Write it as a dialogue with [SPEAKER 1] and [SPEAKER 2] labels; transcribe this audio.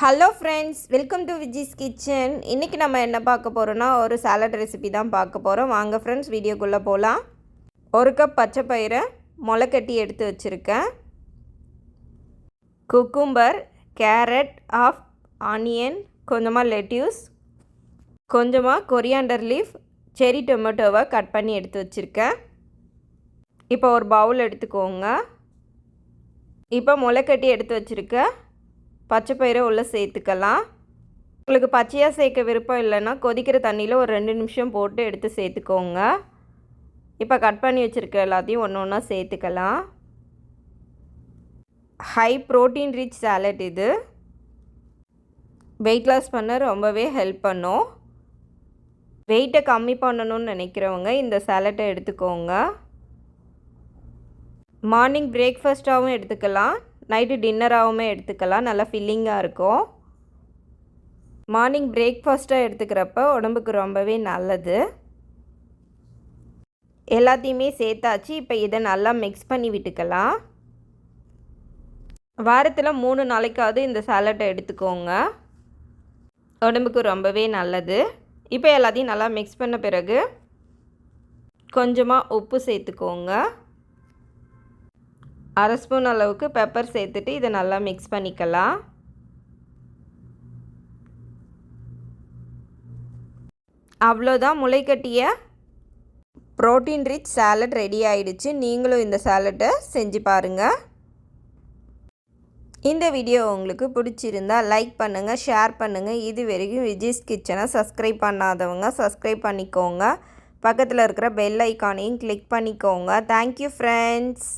[SPEAKER 1] Hello friends welcome to Viji's kitchen இன்றைக்கி நம்ம என்ன பார்க்க போகிறோன்னா ஒரு சாலட் ரெசிபி தான் பார்க்க போகிறோம் வாங்க ஃப்ரெண்ட்ஸ் வீடியோக்குள்ளே போகலாம் ஒரு கப் பச்சை பயிரை முளைக்கட்டி எடுத்து வச்சுருக்கேன். குக்கும்பர் கேரட் ஆஃப் ஆனியன் கொஞ்சமாக லெட்யூஸ் கொஞ்சமாக கொரியாண்டர் லீஃப் செரி டொமேட்டோவை கட் பண்ணி எடுத்து வச்சுருக்கேன். இப்போ ஒரு பவுல் எடுத்துக்கோங்க. இப்போ முளைக்கட்டி எடுத்து வச்சுருக்கேன் பச்சை பயிரை உள்ளே சேர்த்துக்கலாம். உங்களுக்கு பச்சையாக சேர்க்க விருப்பம் இல்லைன்னா கொதிக்கிற தண்ணியில் ஒரு ரெண்டு நிமிஷம் போட்டு எடுத்து சேர்த்துக்கோங்க. இப்போ கட் பண்ணி வச்சுருக்க எல்லாத்தையும் ஒன்று ஒன்றா சேர்த்துக்கலாம். ஹை ப்ரோட்டீன் ரிச் சாலட் இது. வெயிட் லாஸ் பண்ண ரொம்பவே ஹெல்ப் பண்ணும். வெயிட்டை கம்மி பண்ணணும்னு நினைக்கிறவங்க இந்த சாலட்டை எடுத்துக்கோங்க. மார்னிங் பிரேக்ஃபாஸ்ட்டாகவும் எடுத்துக்கலாம். நைட்டு டின்னராகவுமே எடுத்துக்கலாம். நல்லா ஃபில்லிங்காக இருக்கும். மார்னிங் பிரேக்ஃபாஸ்ட்டாக எடுத்துக்கிறப்ப உடம்புக்கு ரொம்பவே நல்லது. எல்லாத்தையுமே சேர்த்தாச்சு. இப்போ இதை நல்லா மிக்ஸ் பண்ணி விட்டுக்கலாம். வாரத்தில் மூணு நாளைக்காவது இந்த சாலட்டை எடுத்துக்கோங்க. உடம்புக்கு ரொம்பவே நல்லது. இப்போ எல்லாத்தையும் நல்லா மிக்ஸ் பண்ண பிறகு கொஞ்சமாக உப்பு சேர்த்துக்கோங்க. அரை ஸ்பூன் அளவுக்கு பெப்பர் சேர்த்துட்டு இதை நல்லா மிக்ஸ் பண்ணிக்கலாம். அவ்வளோதான் முளைக்கட்டிய ப்ரோட்டீன் ரிச் சாலட் ரெடி ஆயிடுச்சு. நீங்களும் இந்த சாலட்டை செஞ்சு பாருங்கள் இந்த வீடியோ உங்களுக்கு பிடிச்சிருந்தா லைக் பண்ணுங்கள் ஷேர் பண்ணுங்கள் இது வரைக்கும் விஜய்ஸ் கிச்சனை சப்ஸ்கிரைப் பண்ணாதவங்க சப்ஸ்கிரைப் பண்ணிக்கோங்க. பக்கத்தில் இருக்கிற பெல் ஐக்கானையும் கிளிக் பண்ணிக்கோங்க. Thank you friends